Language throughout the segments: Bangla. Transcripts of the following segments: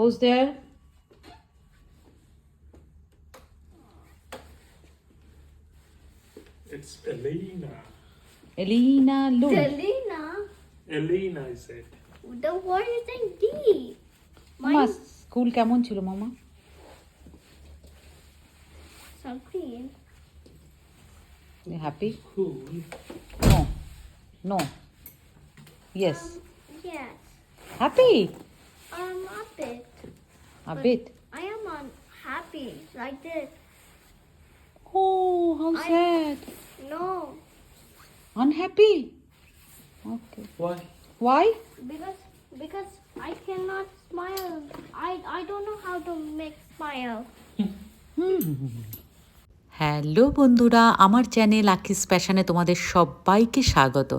Who's there? It's Elena. Elena Lund. Selena, Elena, I said. the word is in D. মামা Mine স্কুল কেমন ছিল মামা something. Happy Cool. No no yes Yes, happy I'm a bit. A bit I am unhappy like this. oh how I- sad No, unhappy okay Why? why because because I cannot smile. I I don't know how to make smile. Hello বন্ধুরা আমার চ্যানেল আকিস প্যাশনে তোমাদের সবাইকে স্বাগত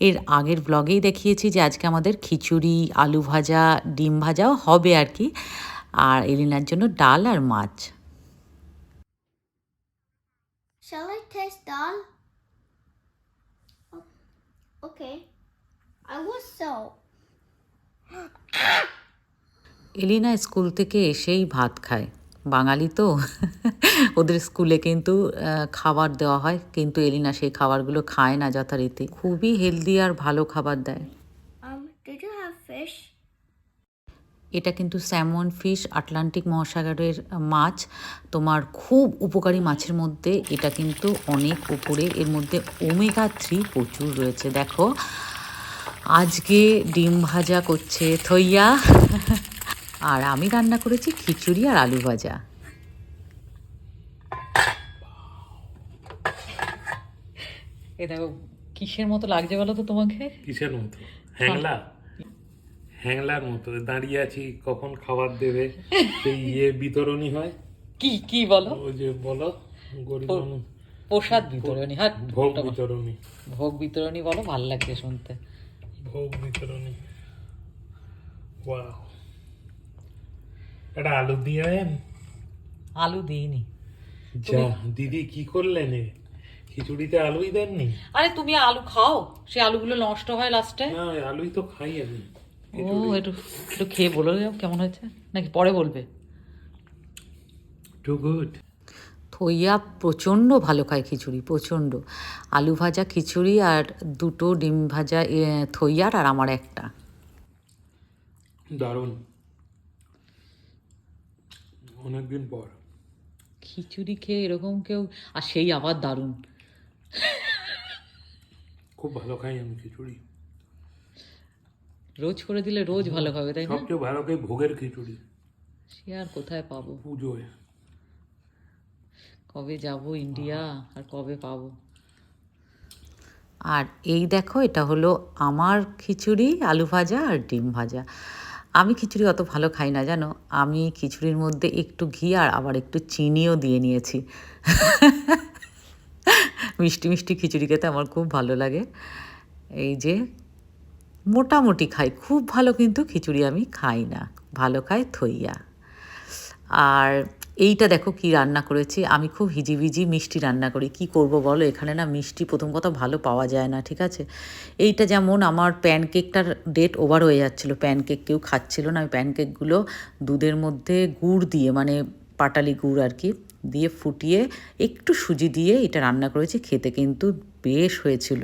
এর আগের ব্লগেই দেখিয়েছি যে আজকে আমাদের খিচুড়ি আলু ভাজা ডিম ভাজাও হবে আর কি আর এলিনার জন্য ডাল আর মাছ Shall I taste dal? Okay. I was so. Elina school থেকে এসেই ভাত খায় বাঙালি তো ওদের স্কুলে কিন্তু খাবার দেওয়া হয় কিন্তু এলিনা সেই খাবারগুলো খায় না যথারীতি খুবই হেলদি আর ভালো খাবার দেয় Um, did you have fish? এটা কিন্তু স্যামন ফিশ আটলান্টিক মহাসাগরের মাছ। তোমার খুব উপকারী মাছের মধ্যে এটা কিন্তু অনেক উপরে এর মধ্যে ওমেগা থ্রি প্রচুর রয়েছে। দেখো আজকে ডিম ভাজা করছে থইয়া। আর আমি রান্না করেছি খিচুড়ি আর আলু ভাজা। এ দেখো কিসের মতো লাগছে বলো তো তোমাকে? কিসের মতো? হ্যাংলা? হ্যাংলার মতো দাঁড়িয়ে আছি কখন খাবার দেবে সেই ইয়ে বিতরণী হয়। কি কি বলো? ওই যে বলো গরিব মানুষ। প্রসাদ বিতরণী হ্যাঁ ভোগ বিতরণী। ভোগ বিতরণী বলো ভালো লাগছে শুনতে। ভোগ বিতরণী। ওয়াও। এটা আলু দিয়েন আলু দিইনি। যা দিদি কি করলেন? খিচুড়িতে আলুই দেননি? আরে তুমি আলু খাও সে আলুগুলো নষ্ট হয় লাস্টে। না আলুই তো খাই আমি। ও একটু একটু খেয়ে বলো কেমন হয়েছে? নাকি পরে বলবে? টু গুড থইয়া প্রচণ্ড ভালো খায় খিচুড়ি প্রচণ্ড। আলু ভাজা খিচুড়ি আর দুটো ডিম ভাজা থইয়ার আর আমার একটা। দারুণ। অনেকদিন পর। খিচুড়ি খেয়ে এরকম কেউ আর সেই আবার দারুণ। খুব ভালো খাই আমি খিচুড়ি। রোজ করে দিলে রোজ ভালো খাবে তাই না? সবচেয়ে ভালো খাই ভোগের খিচুড়ি। সে আর কোথায় পাবো? পুজোয় কবে যাব ইন্ডিয়া? আর কবে পাবো? আর এই দেখো এটা হলো আমার খিচুড়ি আলু ভাজা আর ডিম ভাজা। আমি খিচুড়ি অত ভালো খাই না জানো? আমি খিচুড়ির মধ্যে একটু ঘি আর আবার একটু চিনিও দিয়ে নিয়েছি। মিষ্টি মিষ্টি খিচুড়ি খেতে আমার খুব ভালো লাগে। এই যে মোটামুটি খাই, খুব ভালো কিন্তু খিচুড়ি আমি খাই না, ভালো খাই থইয়া। আর এইটা দেখো কি রান্না করেছি, আমি খুব হিজিবিজি মিষ্টি রান্না করি, কি করব বলো? এখানে না মিষ্টি প্রথম কথা ভালো পাওয়া যায় না, ঠিক আছে? এইটা যেমন আমার প্যানকেকটার ডেট ওভার হয়ে যাচ্ছিল, প্যানকেক কেউ খাচ্ছিল না, আমি প্যানকেকগুলো দুধের মধ্যে গুড় দিয়ে মানে পাটালি গুড় আর কি, দিয়ে ফুটিয়ে একটু সুজি দিয়ে এটা রান্না করেছি, খেতে কিন্তু বেশ হয়েছিল।